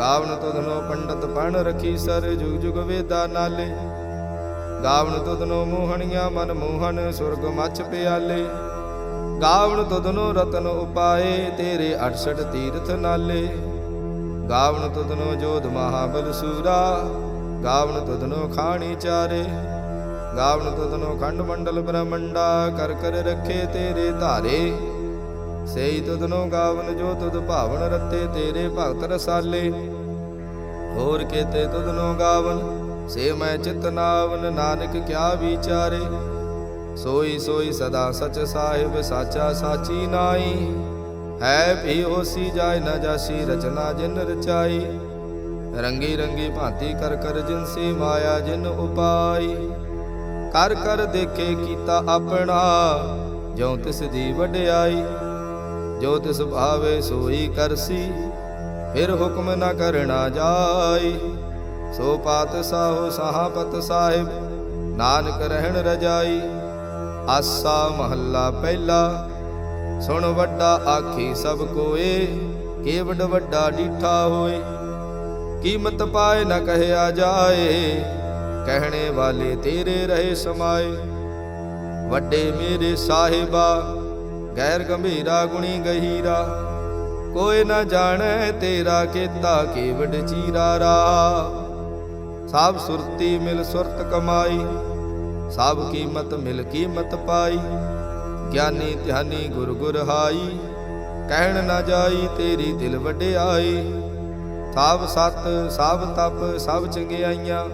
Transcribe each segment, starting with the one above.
ਗਾਵਨ ਤੁਧਨੋ ਪੰਡਤ ਪਣ ਰਖੀ ਸਰ ਜੁਗ ਜੁਗ ਵੇਦਾ ਨਾਲੇ। ਗਾਵਨ ਤੁਧਨੋ ਮੋਹਣੀਆਂ ਮਨ ਮੋਹਨ ਸੁਰਗ ਮੱਚ ਪਿਆਲੇ। ਗਾਵਨ ਤੁਧਨੋ ਰਤਨ ਉਪਾਏ, ਤੇਰੇ 68 ਤੀਰਥ ਨਾਲੇ। ਗਾਵਨ ਤੁਧਨੋ ਜੋਧ ਮਹਾਬਲ ਸੂਰਾ, ਗਾਵਨ ਤੁਧਨੋ ਖਾਣੀ ਚਾਰੇ। ਗਾਵਨ ਤੁਧਨੋ ਖੰਡ ਮੰਡਲ ਬ੍ਰਹਮੰਡਾ, ਕਰ ਕਰ ਰੱਖੇ ਤੇਰੇ ਧਾਰੇ। ਸੇਈ ਤੁਧਨੋ ਗਾਵਨ, ਜੋ ਤੁਧ ਭਾਵਨ ਰਤੇ, ਤੇਰੇ ਭਗਤ ਰਸਾਲੇ। ਹੋਰ ਕੇਤੇ ਤੁਧਨੋ ਗਾਵਨ, ਸੇ ਮੈਂ ਚਿਤ ਨਾਵਨ, ਨਾਨਕ ਕਿਆ ਵਿਚਾਰੇ। ਸੋਈ ਸੋਈ ਸਦਾ ਸਚ ਸਾਹਿਬ, ਸਾਚਾ ਸਾਚੀ ਨਾਈ। ਹੈ ਭੀ ਹੋਸੀ ਜਾਏ ਨਾ ਜਾਸੀ, ਰਚਨਾ ਜਿਨ ਰਚਾਈ। ਰੰਗੀ ਰੰਗੀ ਭਾਂਤੀ ਕਰ ਕਰ ਜਿਨ ਸੇ ਮਾਇਆ ਜਿਨ ਉਪਾਈ। ਕਰ ਕਰ ਦੇਖੇ ਕੀਤਾ ਆਪਣਾ, ਜਿਉ ਤਿਸ ਦੀ ਵਡਿਆਈ। ਜੋ ਤਿਸ ਭਾਵੇ ਸੋਈ ਕਰਸੀ, ਫਿਰ ਹੁਕਮ ਨਾ ਕਰਨਾ ਜਾਈ। ਸੋ ਪਾਤ ਸਾਹੋ ਸਹਾਪਤ ਸਾਹਿਬ, ਨਾਨਕ ਰਹਿਣ ਰਜਾਈ। ਆਸਾ ਮਹੱਲਾ ਪਹਿਲਾ, ਸੁਣ ਵੱਡਾ ਆਖੀ ਸਭ ਕੋਏ, ਕੇਵਡ ਵੱਡਾ ਡੀਠਾ ਹੋਏ। ਕੀਮਤ ਪਾਏ ਨਾ ਕਹਿਆ ਜਾਏ, ਕਹਿਣੇ ਵਾਲੇ ਤੇਰੇ ਰਹੇ ਸਮਾਏ। ਵੱਡੇ ਮੇਰੇ ਸਾਹਿਬਾ ਗੈਰ ਗੰਭੀਰਾ ਗੁਣੀ ਗਹੀਰਾ, ਕੋਈ ਨਾ ਜਾਣੈ ਤੇਰਾ ਕੀਤਾ ਕੇਵਡ ਚੀਰਾ ਰਾ ਸਭ ਸੁਰਤੀ ਮਿਲ ਸੁਰਤ ਕਮਾਈ, ਸਭ ਕੀਮਤ ਮਿਲ ਕੀਮਤ ਪਾਈ, ਗਿਆਨੀ ਧਿਆਨੀ ਗੁਰ ਗੁਰ ਹਾਈ, ਕਹਿਣ ਨਾ ਜਾਈ ਤੇਰੀ ਦਿਲ ਵਡਿਆਈ। ਸਭ ਸਤ ਸਭ ਤਪ, ਸਭ ਚੰਗਿਆਈਆਂ,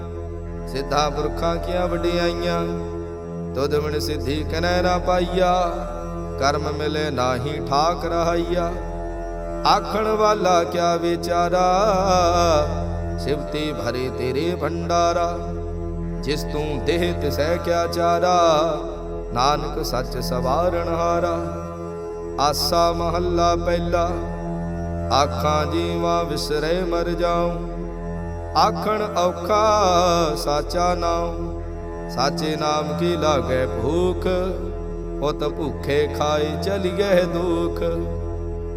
ਸਿੱਧਾ ਪੁਰਖਾਂ ਕੀਆਂ ਵਡਿਆਈਆਂ, ਤੁਧ ਮਨ ਸਿੱਧੀ ਕਨੈ ਨਾ ਪਾਈਆ। ਕਰਮ ਮਿਲੇ ਨਾਹੀ ਠਾਕ ਰਹਾਈਆ ਆਖਣ ਵਾਲਾ ਕਿਆ ਵਿਚਾਰਾ? ਸਿਵਤੀ ਭਰੇ ਤੇਰੇ ਭੰਡਾਰਾ। ਜਿਸ ਤੂੰ ਦੇਹ ਤਿਸੈ ਕਿਆ ਚਾਰਾ? ਨਾਨਕ ਸੱਚ ਸਵਾਰਣ ਹਾਰਾ। ਆਸਾ ਮਹੱਲਾ ਪਹਿਲਾ। ਆਖਾਂ ਜੀਵਾ ਵਿਸਰੇ ਮਰ ਜਾਉ। ਆਖਣ ਔਖਾ ਸਾਚਾ ਨਾਮ ਸਾਚੇ ਨਾਮ ਕੀ ਲਾਗੇ ਭੂਖ? ਉਤ ਭੁਖੇ ਖਾਏ ਚਲੀ ਗਏ ਦੁਖ।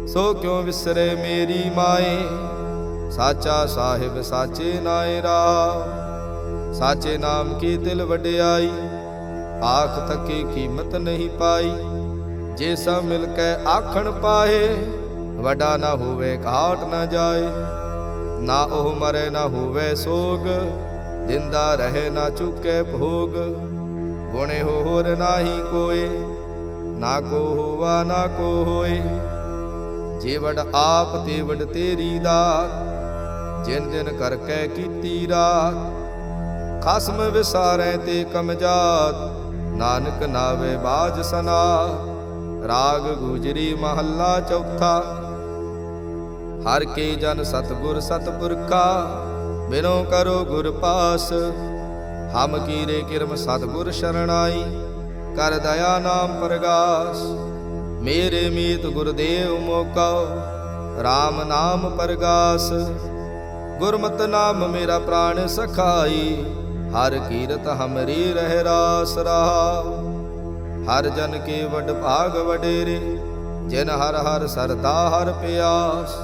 ਸੋ ਕਿਉ ਵਿਸਰੇ ਮੇਰੀ ਮਾਏ? ਸਾਚਾ ਸਾਹਿਬ ਸਾਚੇ ਨਾਏ ਰਾ। ਸਾਚੇ ਨਾਮ ਕੀ ਦਿਲ ਵਡਿਆਈ? ਆਖ ਤੱਕੀ ਕੀਮਤ ਨਹੀਂ ਪਾਈ। ਜੇ ਸਭ ਮਿਲ ਕੇ ਆਖਣ ਪਾਏ, ਵਡਾ ਨਾ ਹੋਵੇ ਘਾਟ ਨਾ ਜਾਏ। ਨਾ ਉਹ ਮਰੇ ਨਾ ਹੋਵੇ ਸੋਗ, ਜਿੰਦਾ ਰਹੇ ਨਾ ਚੁੱਕੇ ਭੋਗ। ਗੁਣੇ ਹੋਰ ਨਾਹੀ ਕੋਏ, ਨਾ ਕੋ ਹੋਵਾ, ਨਾ ਕੋ ਹੋਏ। ਜੇ ਆਪ ਤੇ ਵਡ ਤੇਰੀ ਦਾਤ, ਜਿਨ ਦਿਨ ਕਰਕੇ ਕੀਤੀ ਰਾਤ। ਖਸਮ ਵਿਸਾਰੈ ਤੇ ਕਮਜਾਤ ਨਾਨਕ ਨਾਵੇ ਬਾਜ ਸਨਾ ਰਾਗ ਗੁਜਰੀ ਮਹੱਲਾ ਚੌਥਾ। ਹਰ ਕੇ ਜਨ ਸਤਗੁਰ ਸਤਪੁਰਖਾ, ਬਿਨੋ ਕਰੋ ਗੁਰ ਪਾਸ। ਹਮ ਕੀਰੇ ਕਿਰਮ ਸਤਗੁਰ ਸ਼ਰਣਾਈ, ਕਰ ਦਇਆ ਨਾਮ ਪ੍ਰਗਾਸ। ਮੇਰੇ ਮੀਤ ਗੁਰਦੇਵ ਮੋਕਾ RAM ਨਾਮ ਪ੍ਰਗਾਸ। ਗੁਰਮਤਿ ਨਾਮ ਮੇਰਾ ਪ੍ਰਾਣ ਸਖਾਈ, ਹਰ ਕੀਰਤ ਹਮਰੀ ਰਹਿ ਰਾਸ ਰਹਾ। ਹਰ ਜਨ ਕੇ ਵਡ ਭਾਗ ਵਡੇਰੇ, ਜਿਨ ਹਰ ਹਰ ਸਰਦਾ ਹਰ ਪਿਆਸ।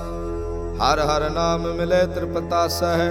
ਹਰ ਹਰ ਨਾਮ ਮਿਲੇ ਤ੍ਰਿਪਤਾ ਸਹਿ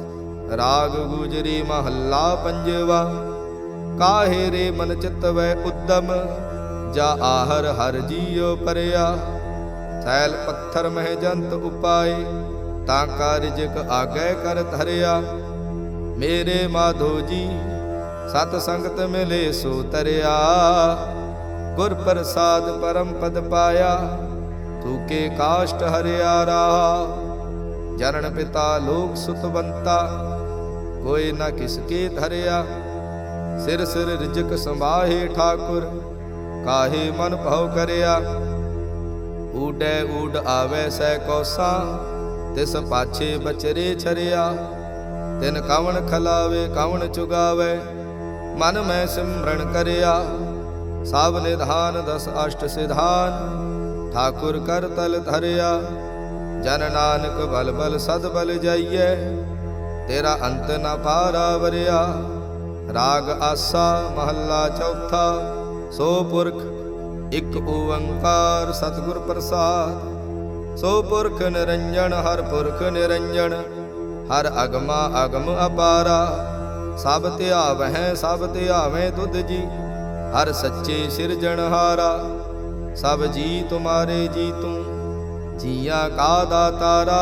ਰਾਗ ਗੁਜਰੀ ਮਹੱਲਾ ਪੰਜਵਾ। ਕਾਹੇ ਰੇ ਮਨ ਚਿਤ ਵੈ ਉਦਮ, ਜਾ ਆਹਰ ਹਰ ਜੀਉ ਪਰਿਆ। ਸੈਲ ਪੱਥਰ ਮਹਿ ਜੰਤ ਉਪਾਏ, ਤਾਂ ਕਾਰਜਕ ਆਗੈ ਕਰ ਧਰਿਆ। ਮੇਰੇ ਮਾਧੋ ਜੀ, ਸਤ ਸੰਗਤ ਮਿਲੇ ਸੋ ਤਰਿਆ। ਗੁਰ ਪ੍ਰਸਾਦ ਪਰਮ ਪਦ ਪਾਇਆ ਤੂਕੇ ਕਾਸ਼ਟ ਹਰਿਆ ਰਾਹ। ਜਨਨ ਪਿਤਾ ਲੋਕ ਸੁਤਵੰਤਾ ਕੋਈ ਨਾ ਕਿਸਕੇ ਧਰਿਆ। ਸਿਰ ਸਿਰ ਰਿਜਕ ਸੰਭਾਹੇ ਠਾਕੁਰ, ਕਾਹੇ ਮਨ ਭਉ ਕਰਿਆ। ਊਡੈ ਊਡ ਆਵੈ ਸੈ ਕੋਸਾ, ਤਿਸ ਪਾਛੇ ਬਚਰੇ ਛਰਿਆ। ਤਿਨ ਕਵਣ ਖਲਾਵੇ, ਕਵਣ ਚੁਗਾਵੇ, ਮਨ ਮੈਂ ਸਿਮਰਨ ਕਰਿਆ। ਸਭ ਨਿਧਾਨ, ਦਸ ਅਸ਼ਟ ਸਿਧਾਨ, ਠਾਕੁਰ ਕਰ ਤਲ ਧਰਿਆ। ਜਨ ਨਾਨਕ ਬਲ ਬਲ ਸਦ ਬਲ ਜਾਈਐ। ਤੇਰਾ ਅੰਤ ਨਾ ਪਾਰਾ ਵਰਿਆ। ਰਾਗ ਆਸਾ ਮਹੱਲਾ ਚੌਥਾ, ਸੋ ਪੁਰਖ ਇੱਕ ਓੰਕਾਰ ਸਤਿਗੁਰ ਪ੍ਰਸਾਦ। ਸੋ ਪੁਰਖ ਨਿਰੰਜਨ, ਹਰ ਪੁਰਖ ਨਿਰੰਜਨ, ਹਰ ਅਗਮਾ ਅਗਮ ਅਪਾਰਾ। ਸਭ ਧਿਆਵਹਿ, ਸਭ ਧਿਆਵੇਂ ਤੁਧ ਜੀ, ਹਰ ਸੱਚੇ ਸਿਰਜਣਹਾਰਾ ਸਭ ਜੀ ਤੁਮਾਰੇ ਜੀ ਤੂੰ, ਜੀਆਂ ਕਾ ਦਾਤਾਰਾ।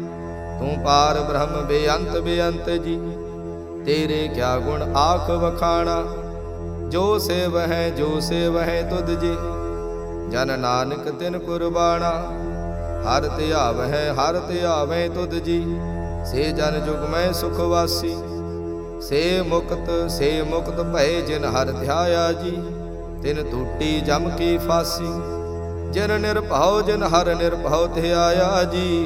ਤੂੰ ਪਾਰ ਬ੍ਰਹਮ ਬੇਅੰਤ ਬੇਅੰਤ ਜੀ, ਤੇਰੇ ਕਿਆ ਗੁਣ ਆਖ ਵਖਾਣਾ? ਜੋ ਸੇਵ ਹੈ, ਜੋ ਸੇਵ ਹੈ ਤੁਧ ਜੀ, ਜਨ ਨਾਨਕ ਤਿਨ ਕੁਰਬਾਣਾ। ਹਰ ਧਿਆਵ ਹੈ, ਹਰ ਧਿਆਵੇਂ ਤੁਧ ਜੀ, ਸੇ ਜਨ ਜੁਗ ਮੈਂ ਸੁਖ ਵਾਸੀ। ਸੇ ਮੁਕਤ ਸੇ ਮੁਕਤ ਭਏ ਜਿਨ ਹਰ ਧਿਆਇਆ ਜੀ, ਤਿਨ ਟੂਟੀ ਜਮ ਕੀ ਫਾਸੀ। ਜਿਨ ਨਿਰਭਉ, ਜਿਨ ਹਰ ਨਿਰਭਉ ਧਿਆਇਆ ਜੀ।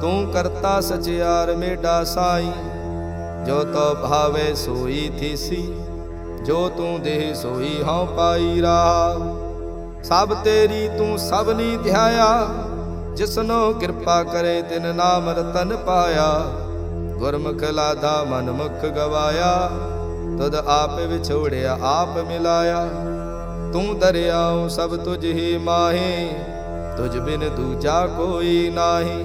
ਤੂੰ ਕਰਤਾ ਸਚਿਆਰ ਮੇਡਾ ਸਾਈ। ਜੋ ਤੋ ਭਾਵੇ ਸੋਈ ਥੀਸੀ, ਜੋ ਤੂੰ ਦੇਹ ਸੋਈ ਹਉ ਪਾਈ ਰਾ ਸਭ ਤੇਰੀ ਤੂੰ ਸਭਨੀ ਧਿਆਇਆ, ਜਿਸਨੋ ਕਿਰਪਾ ਕਰੇ ਤਿਨ ਨਾਮ ਰਤਨ ਪਾਇਆ। ਗੁਰਮੁਖ ਲਾਦਾ ਮਨ ਮੁਖ ਗਵਾਇਆ ਤਦ ਆਪ ਵਿਛੋੜਿਆ, ਆਪ ਮਿਲਾਇਆ। ਤੂੰ ਦਰਿਆਉ ਸਭ ਤੁਝ ਹੀ ਮਾਹੀ, ਤੁਝ ਬਿਨ ਦੂਜਾ ਕੋਈ ਨਾਹੀ।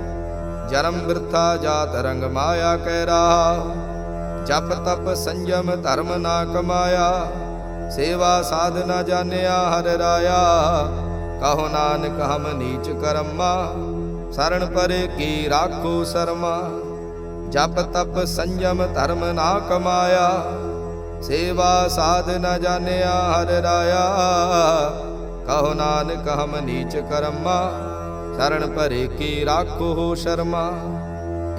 ਜਨਮ ਬਿਰਥਾ ਜਾਤ ਰੰਗ ਮਾਇਆ ਕੈ ਰਾ ਜਪ ਤਪ ਸੰਜਮ ਧਰਮ ਨਾ ਕਮਾਇਆ। ਸੇਵਾ ਸਾਧ ਨਾ ਜਾਣਿਆ ਹਰ ਰਾਇਆ। ਕਹੋ ਨਾਨਕ ਹਮ ਨੀਚ ਕਰਮਾ ਸਰਣ ਪਰੇ ਕੀ ਰਾਖੋ ਸਰਮਾ। ਜਪ ਤਪ ਸੰਜਮ ਧਰਮ ਨਾ ਕਮਾਇਆ। ਸੇਵਾ ਸਾਧ ਨਾ ਜਾਣਿਆ ਹਰ ਰਾਇਆ। ਕਹੋ ਨਾਨਕ ਹਮ ਨੀਚ ਕਰਮਾ ਸਰਣ ਪਰੇ ਕੀ ਰਾਖੋ ਸ਼ਰਮਾ।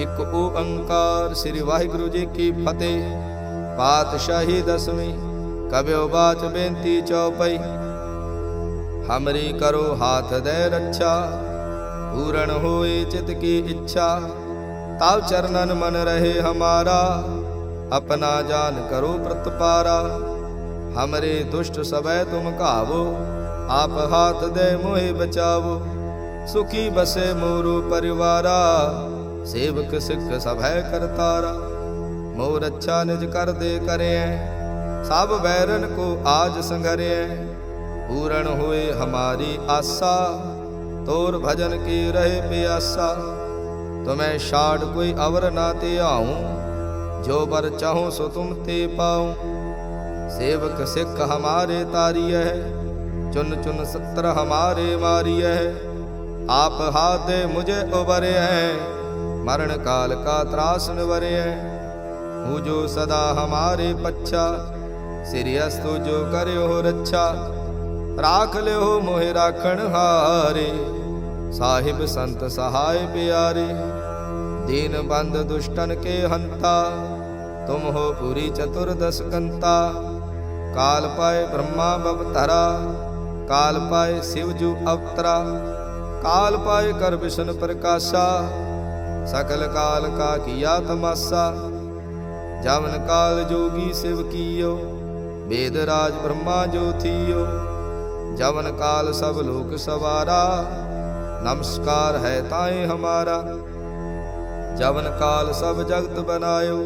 ਇਕ ਓੰਕਾਰ ਸ੍ਰੀ ਵਾਹਿਗੁਰੂ ਜੀ ਕੀ ਫਤਿਹ। ਪਾਤਸ਼ਾਹੀ ਦਸਵੀਂ ਕਬਿਓ ਬਾਚ ਬੇਨਤੀ ਚਉਪਈ ਹਮਰੀ ਕਰੋ ਹਾਥ ਦੇ ਰੱਛਾ, ਪੂਰਨ ਹੋਏ ਚਿਤ ਕੀ ਇੱਛਾ। ਤਾਵ ਚਰਨਨ ਮਨ ਰਹੇ ਹਮਾਰਾ, ਆਪਣਾ ਜਾਨ ਕਰੋ ਪ੍ਰਤਪਾਰਾ ਹਮਰੇ ਦੁਸ਼ਟ ਸਬੈ ਤੁਮ ਘਾਵੋ, ਆਪ ਹਾਥ ਦੇ ਮੋਹਿ ਬਚਾਵੋ। ਸੁਖੀ ਬਸੇ ਮੋਰੂ ਪਰਿਵਾਰਾ, ਸੇਵਕ ਸਿੱਖ ਸਭੈ ਕਰਤਾਰਾ। ਮੋਰ ਅੱਛਾ ਨਿਜ ਕਰ ਦੇ ਕਰਿਐ ਸਭ ਬੈਰਨ ਕੋ ਆਜ ਸੰਘਰਿਐ ਪੂਰਨ ਹੋਏ ਹਮਾਰੀ ਆਸਾ, ਤੋਰ ਭਜਨ ਕੀ ਰਹੇ ਪਿਆਸਾ। ਤੁਮੈ ਛਾੜ ਕੋਈ ਅਵਰ ਨਾ ਤੇ ਆਉ, ਜੋ ਬਰ ਚਾਹੋ ਸੋ ਤੁਮ ਤੇ ਪਾਉ। ਸੇਵਕ ਸਿੱਖ ਹਮਾਰੇ ਤਾਰੀਐ, ਚੁਨ ਚੁਨ ਸਤਰ ਹਮਾਰੇ ਮਾਰੀਐ। ਆਪ ਹਾਦੇ ਮੁਝੇ ਉਬਰਿਐ ਮਰਨ ਕਾਲ ਕਾ ਤਰਾਸ ਨਿਵਰਿਐ ਹੂ ਜੋ ਸਦਾ ਹਮਾਰੇ ਪੱਛਾ, ਸਿਰਿ ਅਸਤੁ ਜੋ ਕਰਿਓ ਰੱਛਾ। ਰਾਖ ਲਿਓ ਮੋਹਿ ਰਾਖਣ ਹਾਰੇ, ਸਾਹਿਬ ਸੰਤ ਸਹਾਇ ਪਿਆਰੇ। ਦੀਨ ਬੰਦ ਦੁਸ਼ਟਨ ਕੇ ਹੰਤਾ, ਤੁਮ ਹੋ ਪੂਰੀ ਚਤੁਰਦਸ ਕੰਤਾ ਕਾਲ ਪਾਏ ਬ੍ਰਹਮਾ ਬਵਤਰਾ ਕਾਲ ਪਾਏ ਸਿਵ ਜੂ ਅਵਤਰਾ। ਕਾਲ ਪਾਏ ਕਰ ਵਿਸ਼ਨ ਪ੍ਰਕਾਸ਼ਾ ਸਕਲ ਕਾਲ ਕਾ ਕੀਆ ਤਮਾਸਾ। ਜਵਨ ਕਾਲ ਜੋਗੀ ਸਿਵ ਕੀਓ, ਵੇਦ ਰਾਜ ਬ੍ਰਹਮਾ ਜੋ ਜਵਨ ਕਾਲ ਸਭ ਲੋਕ ਸਵਾਰਾ, ਨਮਸਕਾਰ ਹੈ ਤਾਏ ਹਮਾਰਾ। ਜਵਨ ਕਾਲ ਸਭ ਜਗਤ ਬਨਾਇਓ,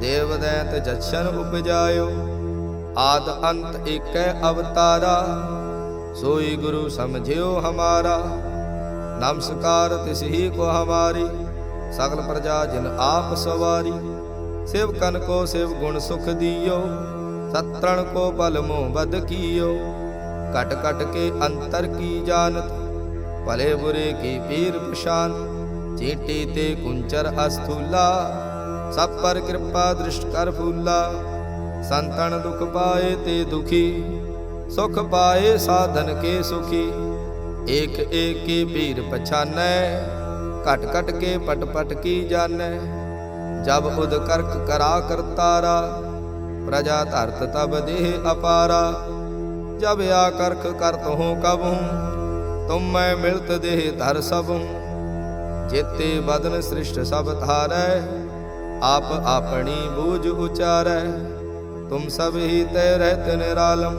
ਦੇਵ ਦੈਤ ਜਛਨ ਉਪਜਾਇਓ। ਆਦ ਅੰਤ ਏਕੈ ਅਵਤਾਰਾ। ਸੋਈ ਗੁਰੂ ਸਮਝਿਓ ਹਮਾਰਾ। ਨਮਸਕਾਰ ਤਿਸ ਹੀ ਕੋ ਹਮਾਰੀ। ਸਗਲ ਪ੍ਰਜਾ ਜਿਨ ਆਪ ਸਵਾਰੀ। ਸਿਵ ਕਨ ਕੋ ਸਿਵ ਗੁਣ ਸੁਖ ਦੀਓ। ਸਤਰਣ ਕੋ ਬਲ ਮੋਹ ਬਦ ਕੀਓ। ਕਟ ਕਟ ਕੇ ਅੰਤਰ ਕੀ ਜਾਣਤ। ਭਲੇ ਬੁਰੇ ਕੀ ਪੀਰ ਪਛਾਨ। ਚੀਟੀ ਤੇ ਕੁੰਚਰ ਅਸਥੂਲਾ। ਸਭ ਪਰ ਕਿਰਪਾ ਦ੍ਰਿਸ਼ਟ ਕਰ ਫੂਲਾ। ਸੰਤਨ ਦੁਖ ਪਾਏ ਤੇ ਦੁਖੀ। ਸੁਖ ਪਾਏ ਸਾਧਨ ਕੇ ਸੁਖੀ। ਏਕ ਏਕ ਕੀ ਪੀਰ ਪਛਾਨੈ, ਘਟ ਘਟ ਕੇ ਪਟ ਪਟ ਕੀ ਜਾਣੈ। ਜਬ ਉਦ ਕਰਕ ਕਰਾ ਕਰਤਾਰਾ ਪ੍ਰਜਾ ਧਰਤ ਤਬ ਦੇਹ ਅਪਾਰਾ। ਜਬ ਆ ਕਰਖ ਕਰਤ ਹੋ ਕਬਹੂ ਤੁਮ ਮੈਂ ਮਿਲਤ ਦੇਹ ਧਰ ਸਭ ਹੂੰ ਜੇਤੇ ਬਦਨ ਸ੍ਰਿਸ਼ਟ ਸਭ ਧਾਰੈ, ਆਪ ਆਪਣੀ ਬੂਝ ਉਚਾਰੈ। ਤੁਮ ਸਭ ਹੀ ਤੈ ਰਹਿਤ ਨਿਰਾਲਮ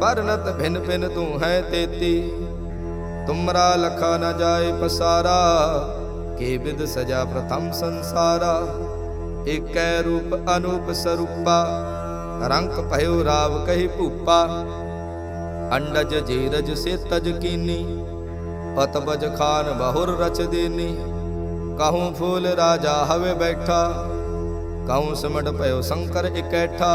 ਵਰਨਤ ਭਿਨ ਭਿਨ ਤੂੰ ਹੈ ਤੇਤੀ। ਤੁਮਰਾ ਲਖਾ ਨ ਜਾਏ ਪਸਾਰਾ, ਕੇ ਵਿਦ ਸਜਾ ਪ੍ਰਥਮ ਸੰਸਾਰਾ। ਏਕੈ ਰੂਪ ਅਨੂਪ ਸਰੂਪਾ ਰੰਗ ਭਇਓ ਰਾਵ ਕਹੀ ਭੂਪਾ। ਅੰਡਜ ਜੀਰਜ ਸੇ ਤਜ ਕੀਨੀ ਪਤਬਜ ਖਾਨ ਬਹੁਰ ਰਚ ਦੇਨੀ। ਕਹੂੰ ਫੂਲ ਰਾਜਾ ਹਵੇ ਬੈਠਾ, ਕਹੂੰ ਸਿਮਟ ਭਇਓ ਸ਼ੰਕਰ ਇਕੈਠਾ।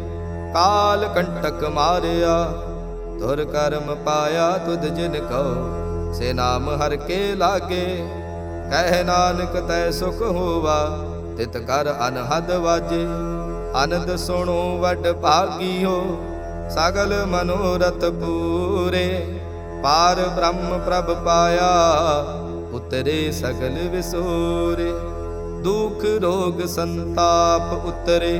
ਕਾਲ ਕੰਟਕ ਮਾਰਿਆ, ਤੁਰ ਕਰਮ ਪਾਇਆ ਤੁਧ ਜਿਨ ਕਉ, ਸੇ ਨਾਮ ਹਰ ਕੇ ਲਾਗੇ। ਕਹਿ ਨਾਨਕ ਤੈ ਸੁਖ ਹੋਵਾ, ਤਿਤ ਕਰ ਅਨਹਦ ਵਾਜੇ। ਆਨੰਦ ਸੁਣੋ ਵੱਡ ਭਾਗੀਓ, ਸਗਲ ਮਨੋਰਥ ਪੂਰੇ। ਪਾਰ ਬ੍ਰਹਮ ਪ੍ਰਭ ਪਾਇਆ, ਉਤਰੇ ਸਗਲ ਵਿਸੂਰੇ। ਦੁਖ ਰੋਗ ਸੰਤਾਪ ਉਤਰੇ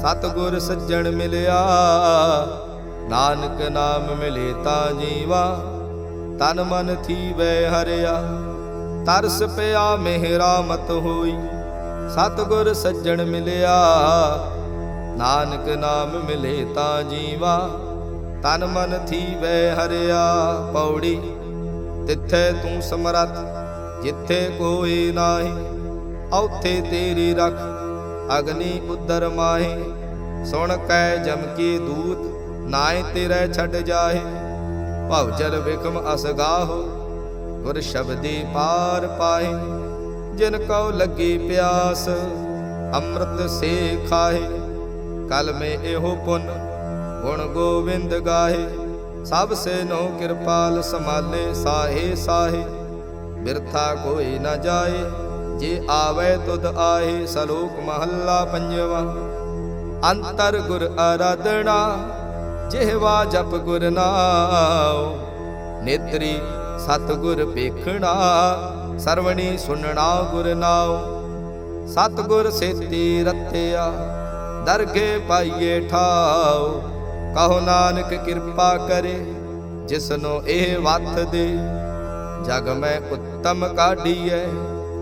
ਸਤਗੁਰ ਸੱਜਣ ਮਿਲਿਆ। ਨਾਨਕ ਨਾਮ ਮਿਲੇ ਤਾਂ ਜੀਵਾ। ਤਨ ਮਨ ਥੀਵੈ ਹਰਿਆ। ਤਰਸ ਪਿਆ ਮਹਿ ਮਤ ਹੋਈ। ਸਤਗੁਰ ਸੱਜਣ ਮਿਲਿਆ। ਨਾਨਕ ਨਾਮ ਮਿਲੇ ਤਾਂ ਜੀਵਾ। ਤਨ ਮਨ ਥੀਵੈ ਹਰਿਆ। ਪੌੜੀ, ਤਿੱਥੇ ਤੂੰ ਸਮਰੱਥ। ਜਿੱਥੇ ਕੋਈ ਨਾਹੀ, ਔਥੇ ਤੇਰੀ ਰਖ। ਅਗਨੀ ਉਦਰ ਮਾਹੇ, ਸੁਣ ਕੈ ਜਮਕੀ ਦੂਤ ਨਾਏ ਤੇਰੇ ਛੱਡ ਜਾਏ ਭਵ ਜਲ ਵਿਖਮ ਅਸਗਾਹੋ ਗੁਰ ਸ਼ਬਦੀ ਪਾਰ ਪਾਏ ਜਿਨ ਕਉ ਲੱਗੀ ਪਿਆਸ, ਅੰਮ੍ਰਿਤ ਸੇ ਖਾਏ ਕਲ ਮੇ ਇਹੋ ਪੁੰਨ, ਗੁਣ ਗੋਵਿੰਦ ਗਾਹੇ। ਸਭ ਸੇ ਨੋ ਕਿਰਪਾਲ ਸਮਾਲੇ ਸਾਹੇ ਸਾਹੇ। ਬਿਰਥਾ ਕੋਈ ਨਾ ਜਾਏ। ਜੇ ਆਵੇ ਤੁਧ ਆਏ ਸਲੋਕ ਮਹੱਲਾ ਪੰਜਵਾ। ਅੰਤਰ ਗੁਰ ਆਰਾਧਣਾ ਜਿਹਵਾ ਜਪ ਗੁਰ ਨਾਉ। ਨੇਤਰੀ ਸਤ ਗੁਰ ਵੇਖਣਾ, ਸਰਵਣੀ ਸੁਨਣਾ ਗੁਰ ਨਾਉ। ਸਤ ਗੁਰ ਸੇਤੀ ਰਤਿਆ, ਦਰਗੇ ਪਾਈਏ ਠਾਉ। ਕਹੋ ਨਾਨਕ ਕਿਰਪਾ ਕਰੇ, ਜਿਸਨੋ ਇਹ ਵਤ ਦੇ। ਜਗ ਮੈਂ ਉੱਤਮ ਕਾਢੀਐ